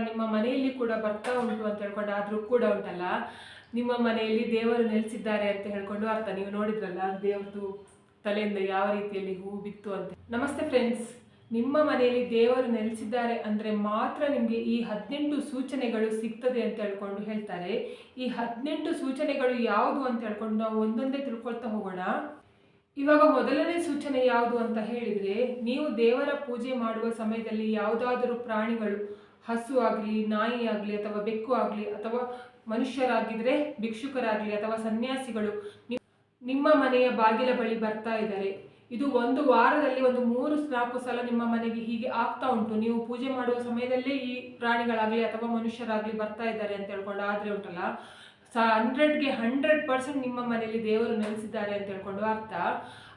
ನಿಮ್ಮ ಮನೆಯಲ್ಲಿ ಕೂಡ ಬರ್ತಾ ಉಂಟು ಅಂತ ಹೇಳ್ಕೊಂಡು ಆದ್ರೂ ಕೂಡ ಉಂಟಲ್ಲ? ನಿಮ್ಮ ಮನೆಯಲ್ಲಿ ದೇವರು ನೆಲೆಸಿದ್ದಾರೆ ಅಂತ ಹೇಳ್ಕೊಂಡು ಅರ್ಥ, ನೀವು ನೋಡಿದ್ರಲ್ಲ, ದೇವ್ರದ್ದು ತಲೆಯಿಂದ ಯಾವ ರೀತಿಯಲ್ಲಿ ಹೂ ಬಿತ್ತು ಅಂತ. ನಮಸ್ತೆ ಫ್ರೆಂಡ್ಸ್ ನಿಮ್ಮ ಮನೆಯಲ್ಲಿ ದೇವರು ನೆಲೆಸಿದ್ದಾರೆ ಅಂದ್ರೆ ಮಾತ್ರ ನಿಮಗೆ ಈ ಹದಿನೆಂಟು ಸೂಚನೆಗಳು ಸಿಗ್ತದೆ ಅಂತ ಹೇಳ್ಕೊಂಡು ಹೇಳ್ತಾರೆ. ಈ ಹದಿನೆಂಟು ಸೂಚನೆಗಳು ಯಾವುದು ಅಂತ ಹೇಳ್ಕೊಂಡು ನಾವು ಒಂದೊಂದೇ ತಿಳ್ಕೊಳ್ತಾ ಹೋಗೋಣ. ಇವಾಗ ಮೊದಲನೇ ಸೂಚನೆ ಯಾವುದು ಅಂತ ಹೇಳಿದ್ರೆ, ನೀವು ದೇವರ ಪೂಜೆ ಮಾಡುವ ಸಮಯದಲ್ಲಿ ಯಾವುದಾದರೂ ಪ್ರಾಣಿಗಳು ಹಸು ಆಗಲಿ, ನಾಯಿ ಆಗಲಿ, ಅಥವಾ ಬೆಕ್ಕು ಆಗಲಿ, ಅಥವಾ ಮನುಷ್ಯರಾಗಿದ್ರೆ ಭಿಕ್ಷುಕರಾಗಲಿ, ಅಥವಾ ಸನ್ಯಾಸಿಗಳು ನಿಮ್ಮ ಮನೆಯ ಬಾಗಿಲ ಬಳಿ ಬರ್ತಾ ಇದ್ದಾರೆ. ಇದು ಒಂದು ವಾರದಲ್ಲಿ ಒಂದು ಮೂರು ನಾಲ್ಕು ಸಲ ನಿಮ್ಮ ಮನೆಗೆ ಹೀಗೆ ಆಗ್ತಾ ಉಂಟು. ನೀವು ಪೂಜೆ ಮಾಡುವ ಸಮಯದಲ್ಲೇ ಈ ಪ್ರಾಣಿಗಳಾಗಲಿ ಅಥವಾ ಮನುಷ್ಯರಾಗಲಿ ಬರ್ತಾ ಇದ್ದಾರೆ ಅಂತ ಹೇಳ್ಕೊಂಡು ಆದ್ರೆ ಉಂಟಲ್ಲ. ಸ ಹಂಡ್ರೆಡ್ಗೆ ಹಂಡ್ರೆಡ್ ಪರ್ಸೆಂಟ್ ನಿಮ್ಮ ಮನೆಯಲ್ಲಿ ದೇವರು ನೆಲೆಸಿದ್ದಾರೆ ಅಂತ ಹೇಳ್ಕೊಂಡು ಅರ್ಥ.